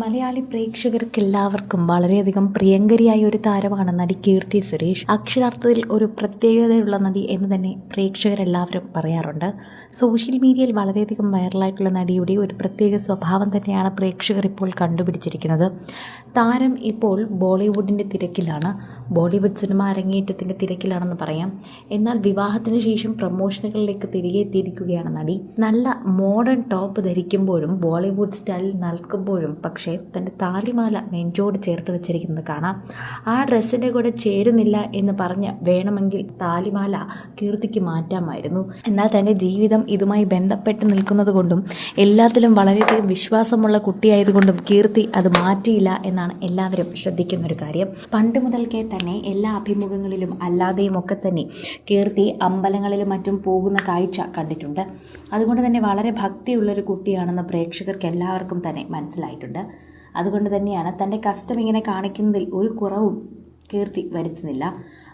മലയാളി പ്രേക്ഷകർക്ക് എല്ലാവർക്കും വളരെയധികം പ്രിയങ്കരിയായ ഒരു താരമാണ് നടി കീർത്തി സുരേഷ്. അക്ഷരാർത്ഥത്തിൽ ഒരു പ്രത്യേകതയുള്ള നടി എന്ന് തന്നെ പ്രേക്ഷകരെല്ലാവരും പറയാറുണ്ട്. സോഷ്യൽ മീഡിയയിൽ വളരെയധികം വൈറലായിട്ടുള്ള നടിയുടെ ഒരു പ്രത്യേക സ്വഭാവം തന്നെയാണ് പ്രേക്ഷകർ ഇപ്പോൾ കണ്ടുപിടിച്ചിരിക്കുന്നത്. താരം ഇപ്പോൾ ബോളിവുഡിന്റെ തിരക്കിലാണ്. ബോളിവുഡ് സിനിമ അരങ്ങേറ്റത്തിന്റെ തിരക്കിലാണെന്ന് പറയാം. എന്നാൽ വിവാഹത്തിന് ശേഷം പ്രമോഷനുകളിലേക്ക് തിരികെ എത്തിയിരിക്കുകയാണ് നടി. നല്ല മോഡേൺ ടോപ്പ് ധരിക്കുമ്പോഴും ബോളിവുഡ് സ്റ്റൈൽ നൽകുമ്പോഴും പക്ഷേ തന്റെ താലിമാല നെഞ്ചോട് ചേർത്ത് വെച്ചിരിക്കുന്നത് കാണാം. ആ ഡ്രസ്സിന്റെ കൂടെ ചേരുന്നില്ല എന്ന് പറഞ്ഞ് വേണമെങ്കിൽ താലിമാല കീർത്തിക്ക് മാറ്റാമായിരുന്നു. എന്നാൽ തന്റെ ജീവിതം ഇതുമായി ബന്ധപ്പെട്ട് നിൽക്കുന്നത് കൊണ്ടും എല്ലാത്തിലും വളരെയധികം വിശ്വാസമുള്ള കുട്ടിയായതുകൊണ്ടും കീർത്തി അത് മാറ്റിയില്ല എന്നാണ് എല്ലാവരും ശ്രദ്ധിക്കുന്നൊരു കാര്യം. പണ്ട് മുതൽക്കേ തന്നെ എല്ലാ അഭിമുഖങ്ങളിലും അല്ലാതെയും ഒക്കെ തന്നെ കീർത്തി അമ്പലങ്ങളിലും മറ്റും പോകുന്ന കാഴ്ച കണ്ടിട്ടുണ്ട്. അതുകൊണ്ട് തന്നെ വളരെ ഭക്തിയുള്ളൊരു കുട്ടിയാണെന്ന് പ്രേക്ഷകർക്ക് എല്ലാവർക്കും തന്നെ മനസ്സിലായിട്ടുണ്ട്. അതുകൊണ്ട് തന്നെയാണ് തന്റെ കഷ്ടം ഇങ്ങനെ കാണിക്കുന്നതിൽ ഒരു കുറവും കീർത്തി വരുത്തുന്നില്ല.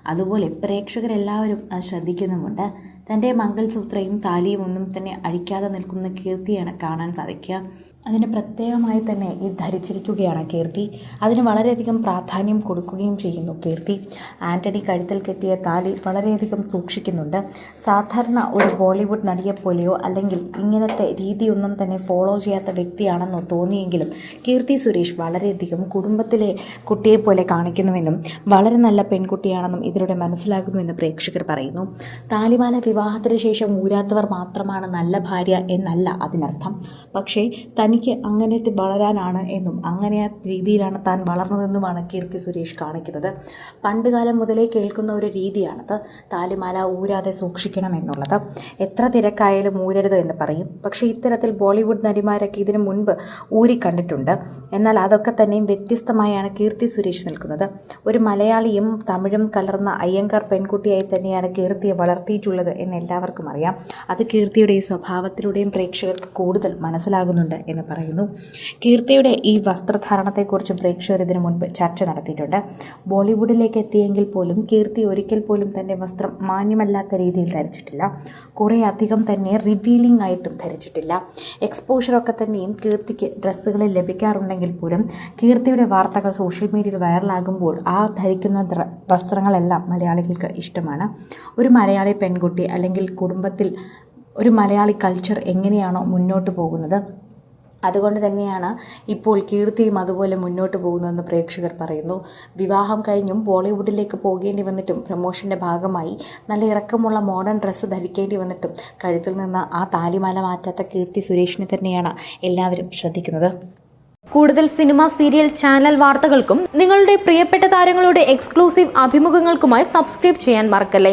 അതുപോലെ പ്രേക്ഷകരെല്ലാവരും അത് ശ്രദ്ധിക്കുന്നുമുണ്ട്. തന്റെ മംഗൾസൂത്രയും താലിയും ഒന്നും തന്നെ അഴിക്കാതെ നിൽക്കുന്ന കീർത്തിയാണ് കാണാൻ സാധിക്കുക. അതിന് പ്രത്യേകമായി തന്നെ ഈ ധരിച്ചിരിക്കുകയാണ് കീർത്തി. അതിന് വളരെയധികം പ്രാധാന്യം കൊടുക്കുകയും ചെയ്യുന്നു കീർത്തി. ആന്റണി കഴുത്തിൽ കെട്ടിയ താലി വളരെയധികം സൂക്ഷിക്കുന്നുണ്ട്. സാധാരണ ഒരു ബോളിവുഡ് നടിയെപ്പോലെയോ അല്ലെങ്കിൽ ഇങ്ങനത്തെ രീതിയൊന്നും തന്നെ ഫോളോ ചെയ്യാത്ത വ്യക്തിയാണെന്നോ തോന്നിയെങ്കിലും കീർത്തി സുരേഷ് വളരെയധികം കുടുംബത്തിലെ കുട്ടിയെപ്പോലെ കാണിക്കുന്നുവെന്നും വളരെ നല്ല പെൺകുട്ടിയാണെന്നും ഇതിലൂടെ മനസ്സിലാകുന്നുവെന്ന് പ്രേക്ഷകർ പറയുന്നു. താലിമാല വിവാഹത്തിന് ശേഷം ഊരാത്തവർ മാത്രമാണ് നല്ല ഭാര്യ എന്നല്ല അതിനർത്ഥം. പക്ഷേ തനിക്ക് അങ്ങനെ വളരാനാണ് എന്നും അങ്ങനെ രീതിയിലാണ് താൻ വളർന്നതെന്നുമാണ് കീർത്തി സുരേഷ് കാണിക്കുന്നത്. പണ്ടുകാലം മുതലേ കേൾക്കുന്ന ഒരു രീതിയാണത്. താലിമാല ഊരാതെ സൂക്ഷിക്കണം എന്നുള്ളത്. എത്ര തിരക്കായാലും ഊരരുത് എന്ന് പറയും. പക്ഷേ ഇത്തരത്തിൽ ബോളിവുഡ് നടിമാരൊക്കെ ഇതിനു മുൻപ് ഊരി കണ്ടിട്ടുണ്ട്. എന്നാൽ അതൊക്കെ തന്നെയും വ്യത്യസ്തമായാണ് കീർത്തി സുരേഷ് നിൽക്കുന്നത്. ഒരു മലയാളിയും തമിഴും കലർന്ന അയ്യങ്കാർ പെൺകുട്ടിയായി തന്നെയാണ് കീർത്തിയെ വളർത്തിയിട്ടുള്ളത് എന്ന് എല്ലാവർക്കും അറിയാം. അത് കീർത്തിയുടെ ഈ സ്വഭാവത്തിലൂടെയും പ്രേക്ഷകർക്ക് കൂടുതൽ മനസ്സിലാകുന്നുണ്ട് എന്ന് പറയുന്നു. കീർത്തിയുടെ ഈ വസ്ത്രധാരണത്തെക്കുറിച്ചും പ്രേക്ഷകർ ഇതിനു മുൻപ് ചർച്ച നടത്തിയിട്ടുണ്ട്. ബോളിവുഡിലേക്ക് എത്തിയെങ്കിൽ പോലും കീർത്തി ഒരിക്കൽ പോലും തന്റെ വസ്ത്രം മാന്യമല്ലാത്ത രീതിയിൽ ധരിച്ചിട്ടില്ല. കുറേ അധികം തന്നെ റിവീലിംഗ് ആയിട്ടും ധരിച്ചിട്ടില്ല. എക്സ്പോഷറൊക്കെ തന്നെയും കീർത്തിക്ക് ഡ്രസ്സുകളിൽ ലഭിക്കാറുണ്ടെങ്കിൽ പോലും കീർത്തിയുടെ വാർത്തകൾ സോഷ്യൽ മീഡിയയിൽ വൈറലാകുമ്പോൾ ആ ധരിക്കുന്ന വസ്ത്രങ്ങളെല്ലാം മലയാളികൾക്ക് ഇഷ്ടമാണ്. ഒരു മലയാളി പെൺകുട്ടി അല്ലെങ്കിൽ കുടുംബത്തിൽ ഒരു മലയാളി കൾച്ചർ എങ്ങനെയാണോ മുന്നോട്ട് പോകുന്നത്? അതുകൊണ്ട് തന്നെയാണ് ഇപ്പോൾ കീർത്തിയും അതുപോലെ മുന്നോട്ട് പോകുന്നതെന്ന് പ്രേക്ഷകർ പറയുന്നു. വിവാഹം കഴിഞ്ഞും ബോളിവുഡിലേക്ക് പോകേണ്ടി വന്നിട്ടും പ്രമോഷന്റെ ഭാഗമായി നല്ല ഇറക്കമുള്ള മോഡേൺ ഡ്രസ്സ് ധരിക്കേണ്ടി വന്നിട്ടും കഴുത്തിൽ നിന്ന് ആ താലിമാല മാറ്റാത്ത കീർത്തി സുരേഷിനെ തന്നെയാണ് എല്ലാവരും ശ്രദ്ധിക്കുന്നത്. കൂടുതൽ സിനിമ സീരിയൽ ചാനൽ വാർത്തകൾക്കും നിങ്ങളുടെ പ്രിയപ്പെട്ട താരങ്ങളുടെ എക്സ്ക്ലൂസീവ് അഭിമുഖങ്ങൾക്കുമായി സബ്സ്ക്രൈബ് ചെയ്യാൻ മറക്കല്ലേ?